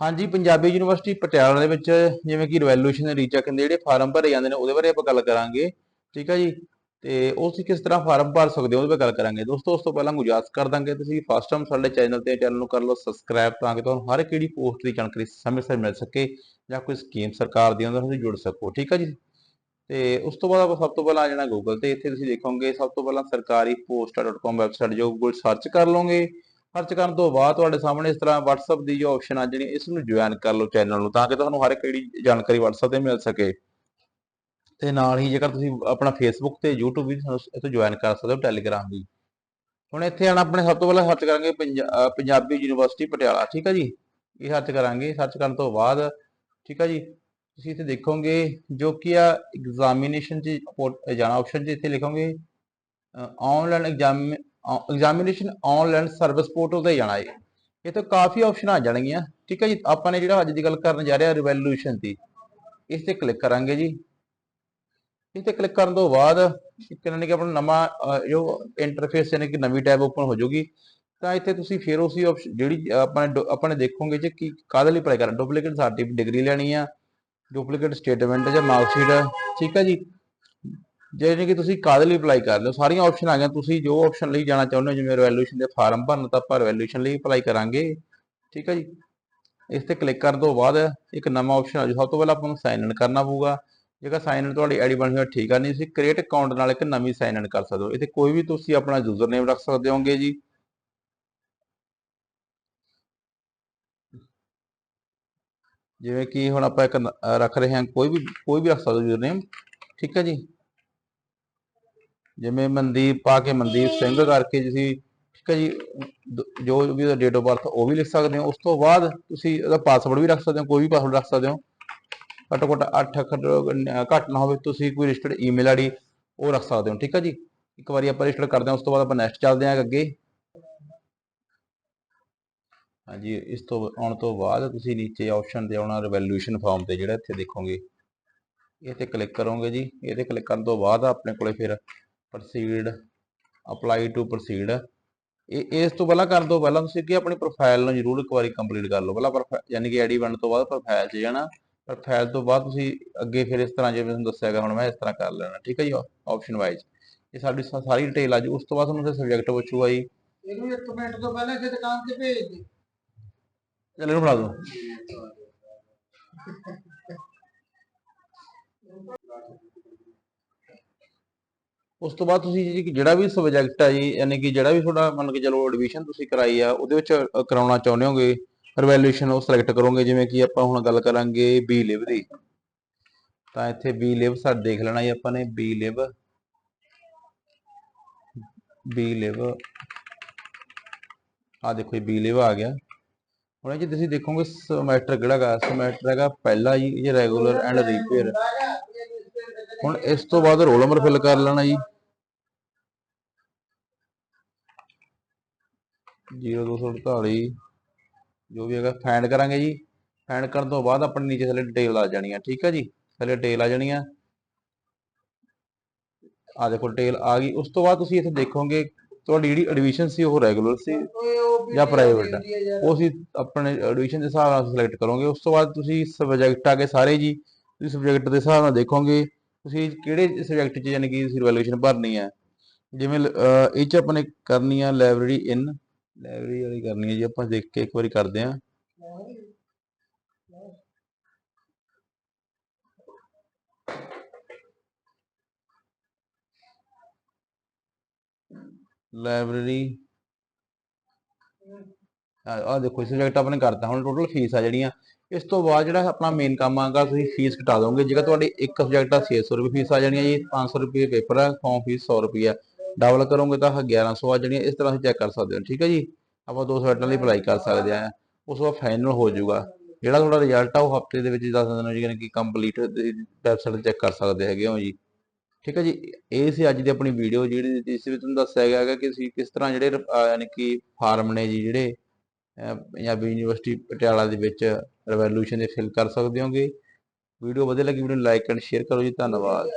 ਹਾਂਜੀ, ਪੰਜਾਬੀ ਯੂਨੀਵਰਸਿਟੀ ਪਟਿਆਲਾ ਦੇ ਵਿੱਚ ਜਿਵੇਂ ਕਿ ਰਿਵੈਲੂਸ਼ਨ ਦੇ ਰੀਚੈਕ ਦੇ ਜਿਹੜੇ ਫਾਰਮ ਭਰੇ ਜਾਂਦੇ ਨੇ, ਉਹਦੇ ਬਾਰੇ ਆਪਾਂ ਗੱਲ ਕਰਾਂਗੇ। ਠੀਕ ਹੈ ਜੀ? ਤੇ ਉਹ ਤੁਸੀਂ ਕਿਸ ਤਰ੍ਹਾਂ ਫਾਰਮ ਭਰ ਸਕਦੇ ਹੋ, ਉਹਦੇ ਬਾਰੇ ਗੱਲ ਕਰਾਂਗੇ। ਦੋਸਤੋ, ਉਸ ਤੋਂ ਪਹਿਲਾਂ ਗੁਜਾਰਸ ਕਰ ਦਾਂਗੇ। ਤੁਸੀਂ ਫਸਟ ਟਾਈਮ ਸਾਡੇ ਚੈਨਲ ਤੇ ਚੈਨਲ ਨੂੰ ਕਰ ਲਓ ਸਬਸਕ੍ਰਾਈਬ ਤਾਂ ਕਿ ਤੁਹਾਨੂੰ ਹਰ ਇੱਕ ਜਿਹੜੀ ਪੋਸਟ ਦੀ ਜਾਣਕਾਰੀ ਸਮੇਂ ਸਿਰ ਮਿਲ ਸਕੇ ਜਾਂ ਕੋਈ ਸਕੀਮ ਸਰਕਾਰ ਦੀ ਉਹਨਾਂ ਨਾਲ ਤੁਸੀਂ ਜੁੜ ਸਕੋ। ਠੀਕ ਹੈ ਜੀ? ਤੇ ਉਸ ਤੋਂ ਬਾਅਦ ਆਪਾਂ ਸਭ ਤੋਂ ਪਹਿਲਾਂ ਆ ਜਾਣਾ ਗੂਗਲ ਤੇ। ਇੱਥੇ ਤੁਸੀਂ ਦੇਖੋਗੇ ਸਭ ਤੋਂ ਪਹਿਲਾਂ ਸਰਕਾਰੀ posta.com ਵੈਬਸਾਈਟ ਜੋ ਗੂਗਲ ਸਰਚ ਕਰ ਲਓਗੇ। ਸਰਚ ਕਰਨ ਤੋਂ ਬਾਅਦ ਤੁਹਾਡੇ ਸਾਹਮਣੇ ਇਸ ਤਰ੍ਹਾਂ WhatsApp ਦੀ ਜੋ ਆਪਸ਼ਨ ਆ ਜਿਹੜੀ ਇਸ ਨੂੰ ਜੁਆਇਨ ਕਰ ਲਓ ਚੈਨਲ ਨੂੰ, ਤਾਂ ਕਿ ਤੁਹਾਨੂੰ ਹਰ ਇੱਕ ਜਿਹੜੀ ਜਾਣਕਾਰੀ WhatsApp ਤੇ ਮਿਲ ਸਕੇ। ਤੇ ਨਾਲ ਹੀ ਜੇਕਰ ਤੁਸੀਂ ਆਪਣਾ Facebook ਤੇ YouTube ਵੀ ਸਾਨੂੰ ਇੱਥੇ ਜੁਆਇਨ ਕਰ ਸਕਦੇ ਹੋ Telegram ਵੀ। ਹੁਣ ਇੱਥੇ ਆਣਾ ਆਪਣੇ ਸਭ ਤੋਂ ਪਹਿਲਾਂ ਸਰਚ ਕਰਾਂਗੇ ਪੰਜਾਬੀ ਯੂਨੀਵਰਸਿਟੀ ਪਟਿਆਲਾ, ਠੀਕ ਹੈ ਜੀ? ਇਹ ਸਰਚ ਕਰਾਂਗੇ ਸਰਚ ਕਰਨ ਤੋਂ ਬਾਅਦ, ਠੀਕ ਹੈ ਜੀ? ਤੁਸੀਂ ਇੱਥੇ ਦੇਖੋਗੇ ਜੋ ਕਿ ਆ ਐਗਜ਼ਾਮੀਨੇਸ਼ਨ ਚ ਜਾਣਾ ਆਪਸ਼ਨ ਚ ਇੱਥੇ ਲਿਖੋਗੇ online exam examination online service portal ਤੇ ਜਾਣਾ ਹੈ ਇਹ ਤਾਂ ਕਾਫੀ ਆਪਸ਼ਨ ਆ ਜਾਣਗੀਆਂ। ਠੀਕ ਹੈ ਜੀ, ਆਪਾਂ ਨੇ ਜਿਹੜਾ ਅੱਜ ਦੀ ਗੱਲ ਕਰਨ ਜਾ ਰਹੇ ਹਾਂ ਰਿਵੈਲੂਸ਼ਨ ਦੀ, ਇਸ ਤੇ ਕਲਿੱਕ ਕਰਾਂਗੇ ਜੀ। ਇਸ ਤੇ ਕਲਿੱਕ ਕਰਨ ਤੋਂ ਬਾਅਦ ਇੱਕ ਨਾ ਕਿ ਆਪਣਾ ਨਵਾਂ ਜੋ ਇੰਟਰਫੇਸ ਯਾਨੀ ਕਿ ਨਵੀਂ ਟੈਬ ਓਪਨ ਹੋ ਜਾਊਗੀ। ਤਾਂ ਇੱਥੇ ਤੁਸੀਂ ਫਿਰ ਉਸੇ ਆਪਸ਼ਨ ਜਿਹੜੀ ਆਪਾਂ ਨੇ ਆਪਾਂ ਨੇ ਦੇਖੋਗੇ ਜੇ ਕੀ ਕਾਹਦੇ ਲਈ ਅਪਲਾਈ ਕਰਨਾ ਡੁਪਲੀਕੇਟ ਸਰਟੀਫਿਕੇਟ ਡਿਗਰੀ ਲੈਣੀ ਆ ਡੁਪਲੀਕੇਟ ਸਟੇਟਮੈਂਟ ਜਾਂ ਮਾਰਕਸ਼ੀਟ ਠੀਕ ਹੈ ਜੀ। ਜਿਹੜੇ ਕਿ ਤੁਸੀਂ ਕਾਹਦੇ ਲਈ ਅਪਲਾਈ ਕਰ ਲਿਓ ਸਾਰੀਆਂ ਆਪਸ਼ਨ ਆ ਗਈਆਂ। ਤੁਸੀਂ ਜੋ ਆਪਸ਼ਨ ਲਈ ਜਾਣਾ ਚਾਹੁੰਦੇ ਹੋ, ਜਿਵੇਂ ਰਿਵੈਲੂਸ਼ਨ ਦੇ ਫਾਰਮ ਭਰਨ ਤਾਂ ਆਪਾਂ ਰਿਵੈਲੂਸ਼ਨ ਲਈ ਅਪਲਾਈ ਕਰਾਂਗੇ। ਠੀਕ ਹੈ ਜੀ? ਇਸ ਤੇ ਕਲਿੱਕ ਕਰਨ ਤੋਂ ਬਾਅਦ ਇੱਕ ਨਵਾਂ ਆਪਸ਼ਨ ਆ ਜਾਊ। ਸਭ ਤੋਂ ਪਹਿਲਾਂ ਆਪਾਂ ਨੂੰ ਸਾਈਨ ਇਨ ਕਰਨਾ ਪਊਗਾ। ਜੇਕਰ ਸਾਈਨ ਇਨ ਤੁਹਾਡੀ ਆਈਡੀ ਬਣੀ ਹੋਈ ਠੀਕ ਆ। ਨਹੀਂ, ਤੁਸੀਂ ਕ੍ਰੀਏਟ ਅਕਾਊਂਟ ਨਾਲ ਇੱਕ ਨਵੀਂ ਸਾਈਨ ਇਨ ਕਰ ਸਕਦੇ ਹੋ। ਇੱਥੇ ਕੋਈ ਵੀ ਤੁਸੀਂ ਆਪਣਾ ਯੂਜ਼ਰ ਨੇਮ ਰੱਖ ਸਕਦੇ ਹੋਗੇ ਜੀ। ਜਿਵੇਂ ਕਿ ਹੁਣ ਆਪਾਂ ਇੱਕ ਰੱਖ ਰਹੇ ਹਾਂ, ਕੋਈ ਵੀ ਕੋਈ ਵੀ ਰੱਖ ਸਕਦੇ ਹੋ ਯੂਜ਼ਰ ਨੇਮ ਠੀਕ ਹੈ ਜੀ? ਜਿਵੇਂ ਮਨਦੀਪ, ਪਾ ਕੇ ਮਨਦੀਪ ਸਿੰਘ ਕਰਕੇ ਤੁਸੀਂ ਠੀਕ ਹੈ ਜੀ ਜੋ ਵੀ ਡੇਟ ਆਫ ਬਰਥ ਉਹ ਵੀ ਲਿਖ ਸਕਦੇ ਹੋ। ਉਸ ਤੋਂ ਬਾਅਦ ਤੁਸੀਂ ਉਹਦਾ ਪਾਸਵਰਡ ਵੀ ਰੱਖ ਸਕਦੇ ਹੋ, ਕੋਈ ਵੀ ਪਾਸਵਰਡ ਰੱਖ ਸਕਦੇ ਹੋ। ਘੱਟੋ ਘੱਟ 8 ਅੱਖਰ ਘੱਟ ਨਾ ਹੋਵੇ, ਤੁਸੀਂ ਕੋਈ ਰਜਿਸਟਰਡ ਈਮੇਲ ਆਈਡੀ ਉਹ ਰੱਖ ਸਕਦੇ ਹੋ, ਠੀਕ ਹੈ ਜੀ? ਇੱਕ ਵਾਰੀ ਆਪਾਂ ਰਜਿਸਟਰ ਕਰਦੇ ਹਾਂ, ਉਸ ਤੋਂ ਬਾਅਦ ਆਪਾਂ ਨੈਕਸਟ ਚੱਲਦੇ ਹਾਂ ਅੱਗੇ। ਹਾਂਜੀ, ਇਸ ਤੋਂ ਆਉਣ ਤੋਂ ਬਾਅਦ ਤੁਸੀਂ ਨੀਚੇ ਆਪਸ਼ਨ ਤੇ ਆਉਣਾ ਰਿਵੈਲੂਸ਼ਨ ਫਾਰਮ ਤੇ ਜਿਹੜਾ ਇੱਥੇ ਦੇਖੋਗੇ। ਇਹ ਤੇ ਕਲਿੱਕ ਕਰੋਗੇ ਜੀ। ਇਹ ਤੇ ਕਲਿੱਕ ਕਰਨ ਤੋਂ ਬਾਅਦ ਆਪਣੇ ਕੋਲੇ ਫਿਰ ਪ੍ਰੋਸੀਡ ਅਪਲਾਈ ਟੂ ਪ੍ਰੋਸੀਡ ਇਹ ਇਸ ਤੋਂ ਪਹਿਲਾਂ ਕਰਨ ਤੋਂ ਪਹਿਲਾਂ ਤੁਸੀਂ ਕੀ ਆਪਣੀ ਪ੍ਰੋਫਾਈਲ ਨੂੰ ਜ਼ਰੂਰ ਇੱਕ ਵਾਰੀ ਕੰਪਲੀਟ ਕਰ ਲਓ। ਪਹਿਲਾਂ ਯਾਨੀ ਕਿ ਆਈਡੀ ਬਣਨ ਤੋਂ ਬਾਅਦ ਪ੍ਰੋਫਾਈਲ 'ਚ ਜਾਣਾ ਪ੍ਰੋਫਾਈਲ ਤੋਂ ਬਾਅਦ ਤੁਸੀਂ ਅੱਗੇ ਫਿਰ ਇਸ ਤਰ੍ਹਾਂ ਜਿਵੇਂ ਤੁਹਾਨੂੰ ਦੱਸਿਆਗਾ ਹੁਣ ਮੈਂ ਇਸ ਤਰ੍ਹਾਂ ਕਰ ਲੈਣਾ ਠੀਕ ਹੈ ਜੀ ਆਪਸ਼ਨ ਵਾਈਜ਼ ਇਹ ਸਾਡੀ ਸਾਰੀ ਡਿਟੇਲ ਆ ਜੀ ਉਸ ਤੋਂ ਬਾਅਦ ਤੁਹਾਨੂੰ ਸਬਜੈਕਟ ਪੁੱਛੂਗਾ ਜੀ ਇਹਨੂੰ ਇੱਕ ਮਿੰਟ ਤੋਂ ਪਹਿਲਾਂ ਇੱਥੇ ਦੁਕਾਨ ਤੇ ਭੇਜ ਦੇ। ਚਲੋ ਇਹਨੂੰ ਬਣਾ ਦਿਓ ਉਸ ਤੋਂ ਬਾਅਦ ਤੁਸੀਂ ਜੀ ਜਿਹੜਾ ਵੀ ਸਬਜੈਕਟ ਹੈ ਜੀ, ਯਾਨੀ ਕਿ ਜਿਹੜਾ ਵੀ ਤੁਹਾਡਾ ਮੰਨ ਕੇ ਚਲੋ ਐਡਮਿਸ਼ਨ ਤੁਸੀਂ ਕਰਾਈ ਆ, ਉਹਦੇ ਵਿੱਚ ਕਰਾਉਣਾ ਚਾਹੁੰਦੇ ਹੋਗੇ ਰਿਵੈਲੂਏਸ਼ਨ ਉਹ ਸਿਲੈਕਟ ਕਰੋਗੇ, ਜਿਵੇਂ ਕਿ ਆਪਾਂ ਹੁਣ ਗੱਲ ਕਰਾਂਗੇ ਬੀ ਲਿਵ ਦੀ। ਤਾਂ ਇੱਥੇ ਬੀ ਲਿਵ ਸਾਡੇ ਦੇਖ ਲੈਣਾ ਜੀ ਆਪਾਂ ਨੇ ਬੀ ਲਿਵ ਬੀ ਲਿਵ ਆ ਦੇਖੋ ਜੀ ਬੀ ਲਿਵ ਆ ਗਿਆ। ਹੁਣ ਜੇ ਤੁਸੀਂ ਦੇਖੋਗੇ ਸਮੈਸਟਰ ਕਿਹੜਾ ਹੈਗਾ ਸਮੈਸਟਰ ਹੈਗਾ ਪਹਿਲਾ ਜੀ, ਇਹ ਰੈਗੂਲਰ ਐਂਡ ਰੀਪੇਅਰ ਹੁਣ ਇਸ ਤੋਂ ਬਾਅਦ ਰੋਲ ਨੰਬਰ ਫਿਲ ਕਰ ਲੈਣਾ ਜੀ। 0248 ਜੋ ਵੀ ਹੈਗਾ ਫਾਈਂਡ ਕਰਾਂਗੇ ਜੀ। ਫਾਈਂਡ ਕਰਨ ਤੋਂ ਬਾਅਦ ਆਪਣੇ ਨੀਚੇ ਥੱਲੇ ਡਿਟੇਲ ਆ ਜਾਣੀ ਆ, ਠੀਕ ਹੈ ਜੀ? ਥੱਲੇ ਡਿਟੇਲ ਆ ਜਾਣੀ ਆ। ਆ ਦੇਖੋ ਡਿਟੇਲ ਆ ਗਈ। ਉਸ ਤੋਂ ਬਾਅਦ ਤੁਸੀਂ ਇੱਥੇ ਦੇਖੋਗੇ, ਤੁਹਾਡੀ ਜਿਹੜੀ ਐਡਮਿਸ਼ਨ ਸੀ ਉਹ ਰੈਗੂਲਰ ਸੀ ਜਾਂ ਪ੍ਰਾਈਵੇਟ ਉਹ ਅਸੀਂ ਆਪਣੇ ਐਡਮਿਸ਼ਨ ਦੇ ਹਿਸਾਬ ਨਾਲ ਸਿਲੈਕਟ ਕਰੋਗੇ। ਉਸ ਤੋਂ ਬਾਅਦ ਤੁਸੀਂ ਸਬਜੈਕਟ ਆ ਕੇ ਸਾਰੇ ਜੀ। ਤੁਸੀਂ ਸਬਜੈਕਟ ਦੇ ਹਿਸਾਬ ਨਾਲ ਦੇਖੋਗੇ। ਤੁਸੀਂ ਕਿਹੜੇ ਸਬਜੈਕਟ 'ਚ ਯਾਨੀ ਕਿ ਤੁਸੀਂ ਰਿਵੈਲੂਏਸ਼ਨ ਭਰਨੀ ਹੈ ਜਿਵੇਂ ਇਹ 'ਚ ਆਪਾਂ ਨੇ ਕਰਨੀ ਆ ਲਾਇਬ੍ਰੇਰੀ ਇਨ ਲਾਇਬ੍ਰੇਰੀ ਵਾਲੀ ਕਰਨੀ ਹੈ ਜੀ, ਆਪਾਂ ਦੇਖ ਕੇ ਇੱਕ ਵਾਰੀ ਕਰਦੇ ਹਾਂ ਲਾਇਬ੍ਰੇਰੀ ਆ ਦੇਖੋ ਸਬਜੈਕਟ ਆਪਣੇ ਕਰਤਾ, ਹੁਣ ਟੋਟਲ ਫੀਸ ਆ ਜਿਹੜੀਆਂ, ਇਸ ਤੋਂ ਬਾਅਦ ਜਿਹੜਾ ਆਪਣਾ ਮੇਨ ਕੰਮ ਆਗਾ, ਤੁਸੀਂ ਫੀਸ ਘਟਾ ਦੋਗੇ, ਜੇਕਰ ਤੁਹਾਡੀ ਇੱਕ ਸਬਜੈਕਟ ਆ 600 ਰੁਪਏ ਫੀਸ ਆ ਜਾਣੀ ਹੈ ਜੀ 500 ਰੁਪਏ ਪੇਪਰ ਆ ਫਾਰਮ ਫੀਸ 100 ਰੁਪਏ ਆ। ਡਬਲ ਕਰੋਗੇ ਤਾਂ 1100 ਆ ਜਾਣੀ ਇਸ ਤਰ੍ਹਾਂ ਤੁਸੀਂ ਚੈੱਕ ਕਰ ਸਕਦੇ ਹੋ, ਠੀਕ ਹੈ ਜੀ? ਆਪਾਂ ਦੋ ਸਬਜੈਕਟਾਂ ਲਈ ਅਪਲਾਈ ਕਰ ਸਕਦੇ ਆ, ਉਸ ਤੋਂ ਬਾਅਦ ਫਾਈਨਲ ਹੋ ਜਾਊਗਾ। ਜਿਹੜਾ ਤੁਹਾਡਾ ਰਿਜ਼ਲਟ ਆ, ਉਹ ਹਫ਼ਤੇ ਦੇ ਵਿੱਚ ਦੱਸ ਦਿੰਦੇ ਹੋ ਜੀ ਕਿ ਕੰਪਲੀਟ ਵੈਬਸਾਈਟ ਤੇ ਚੈੱਕ ਕਰ ਸਕਦੇ ਹੈਗੇ ਹੋ ਜੀ। ਠੀਕ ਹੈ ਜੀ? ਇਹ ਸੀ ਅੱਜ ਦੀ ਆਪਣੀ ਵੀਡੀਓ ਜਿਹੜੀ ਜਿਸ ਵਿੱਚ ਤੁਹਾਨੂੰ ਦੱਸਿਆ ਗਿਆ ਹੈਗਾ ਕਿ ਤੁਸੀਂ ਕਿਸ ਤਰ੍ਹਾਂ ਜਿਹੜੇ ਯਾਨੀ ਕਿ ਫਾਰਮ ਨੇ ਜੀ ਜਿਹੜੇ ਪੰਜਾਬੀ ਯੂਨੀਵਰਸਿਟੀ ਪਟਿਆਲਾ ਦੇ ਵਿੱਚ ਰਿਵੈਲੂਸ਼ਨ ਦੇ ਫਿਲ ਕਰ ਸਕਦੇ ਹੋਗੇ। ਵੀਡੀਓ ਵਧੀਆ ਲੱਗੀ, ਵੀਡੀਓ ਨੂੰ ਲਾਈਕ ਐਂਡ ਸ਼ੇਅਰ ਕਰੋ ਜੀ, ਧੰਨਵਾਦ।